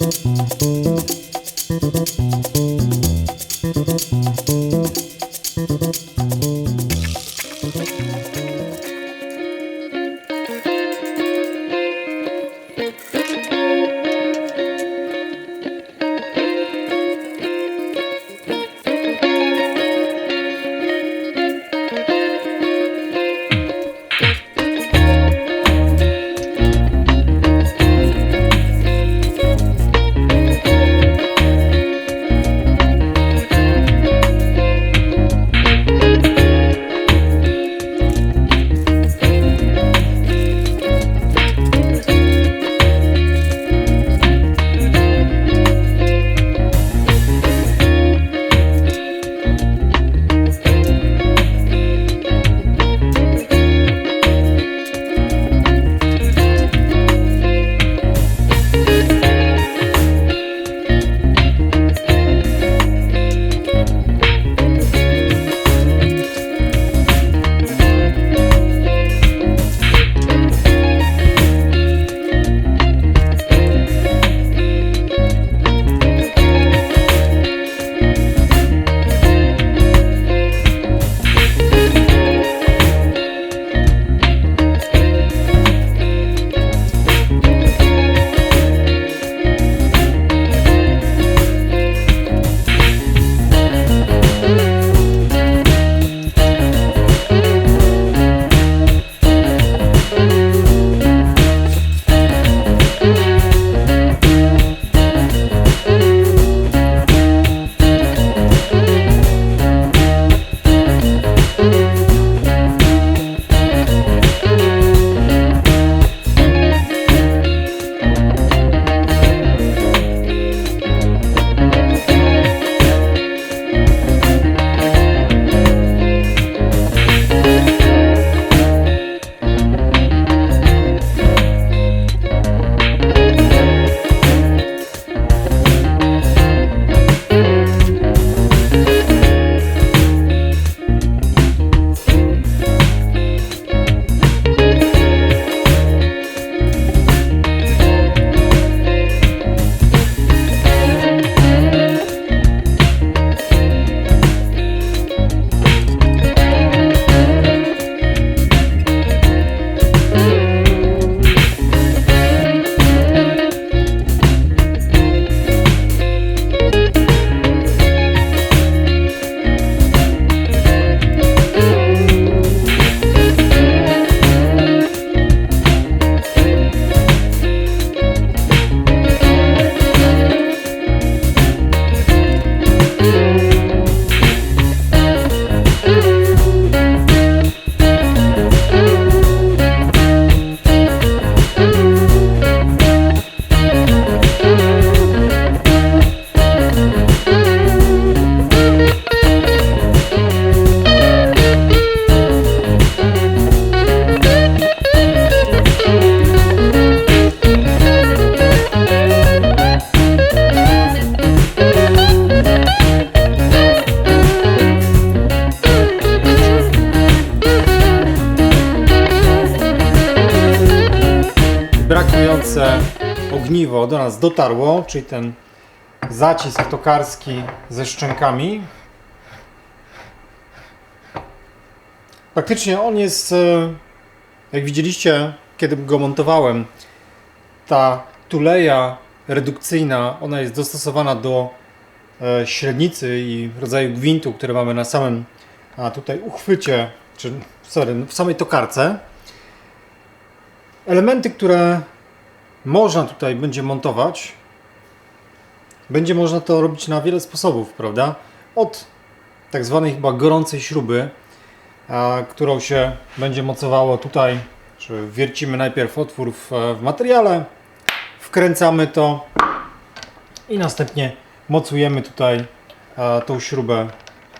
Thank you. Brakujące ogniwo do nas dotarło, czyli ten zacisk tokarski ze szczękami. Faktycznie on jest, e, jak widzieliście, kiedy go montowałem, ta tuleja redukcyjna, ona jest dostosowana do e, średnicy i rodzaju gwintu, który mamy na samym a tutaj uchwycie, czy sorry, w samej tokarce. Elementy, które można tutaj będzie montować, będzie można to robić na wiele sposobów, prawda? Od tak zwanej chyba gorącej śruby, a, którą się będzie mocowało tutaj, czy wiercimy najpierw otwór w, w materiale, wkręcamy to i następnie mocujemy tutaj a, tą śrubę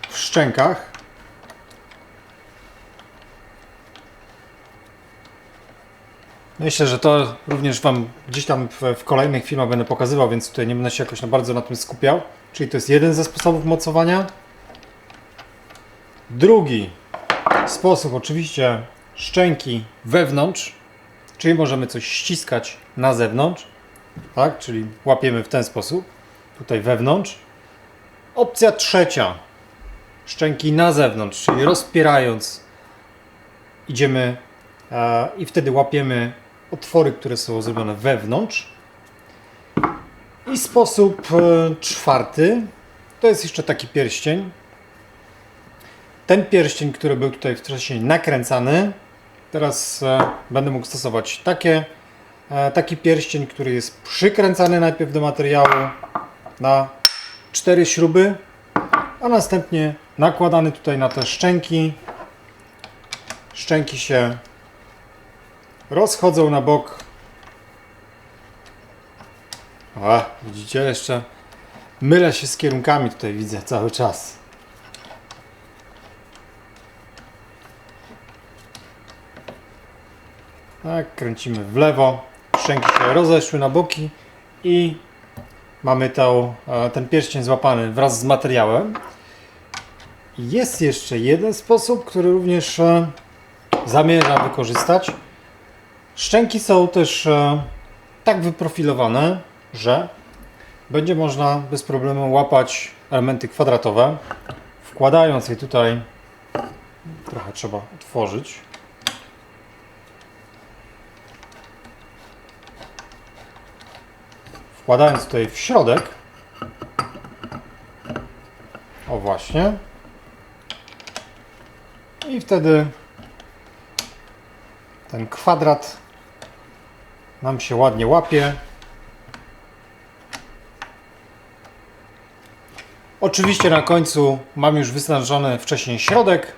w szczękach. Myślę, że to również Wam gdzieś tam w, w kolejnych filmach będę pokazywał, więc tutaj nie będę się jakoś na bardzo na tym skupiał. Czyli to jest jeden ze sposobów mocowania. Drugi sposób, oczywiście szczęki wewnątrz, czyli możemy coś ściskać na zewnątrz. tak? Czyli łapiemy w ten sposób, tutaj wewnątrz. Opcja trzecia, szczęki na zewnątrz, czyli rozpierając idziemy e, i wtedy łapiemy otwory, które są zrobione wewnątrz. I sposób e, czwarty, to jest jeszcze taki pierścień. Ten pierścień, który był tutaj wcześniej nakręcany, teraz e, będę mógł stosować takie, e, taki pierścień, który jest przykręcany najpierw do materiału na cztery śruby, a następnie nakładany tutaj na te szczęki. Szczęki się rozchodzą na bok. A, widzicie, jeszcze mylę się z kierunkami tutaj widzę cały czas. Tak, kręcimy w lewo. Szczęki się rozeszły na boki i mamy tą, e, ten pierścień złapany wraz z materiałem. Jest jeszcze jeden sposób, który również e, zamierzam wykorzystać. Szczęki są też e, tak wyprofilowane, że będzie można bez problemu łapać elementy kwadratowe. Wkładając je tutaj, trochę trzeba otworzyć. Wkładając tutaj w środek, o właśnie, i wtedy ten kwadrat nam się ładnie łapie. Oczywiście na końcu mam już wysnażony wcześniej środek.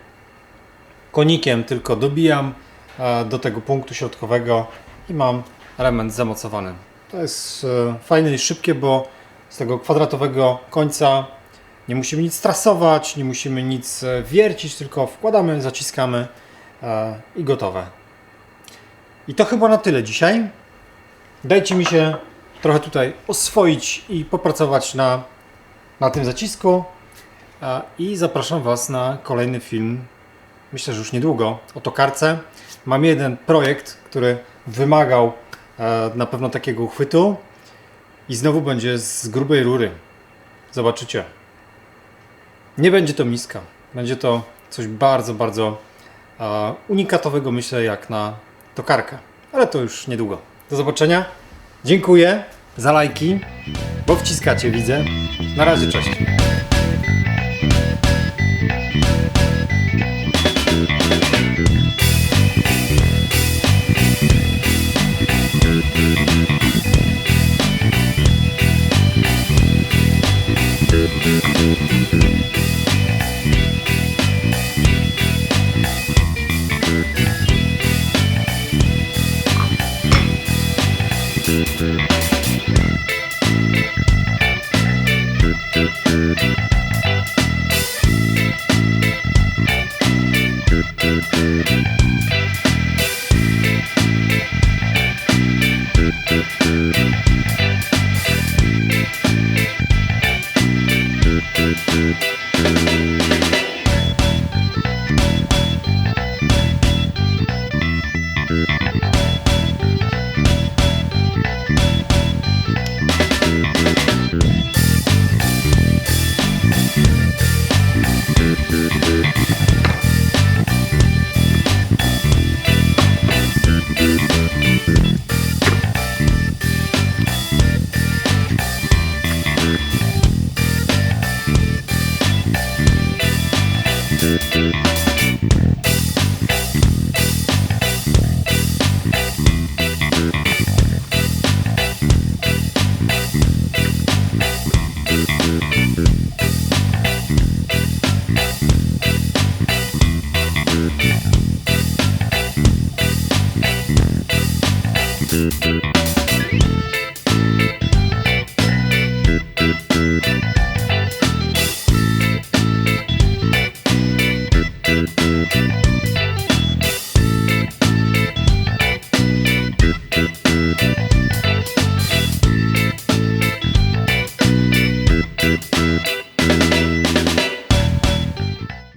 Konikiem tylko dobijam e, do tego punktu środkowego i mam element zamocowany. To jest e, fajne i szybkie, bo z tego kwadratowego końca nie musimy nic trasować, nie musimy nic e, wiercić, tylko wkładamy, zaciskamy i gotowe. I to chyba na tyle dzisiaj. Dajcie mi się trochę tutaj oswoić i popracować na, na tym zacisku. I zapraszam Was na kolejny film. Myślę, że już niedługo o tokarce. Mam jeden projekt, który wymagał e, na pewno takiego uchwytu. I znowu będzie z grubej rury. Zobaczycie. Nie będzie to miska. Będzie to coś bardzo, bardzo e, unikatowego, myślę, jak na tokarkę. Ale to już niedługo. Do zobaczenia. Dziękuję za lajki, bo wciskacie, widzę. Na razie, cześć.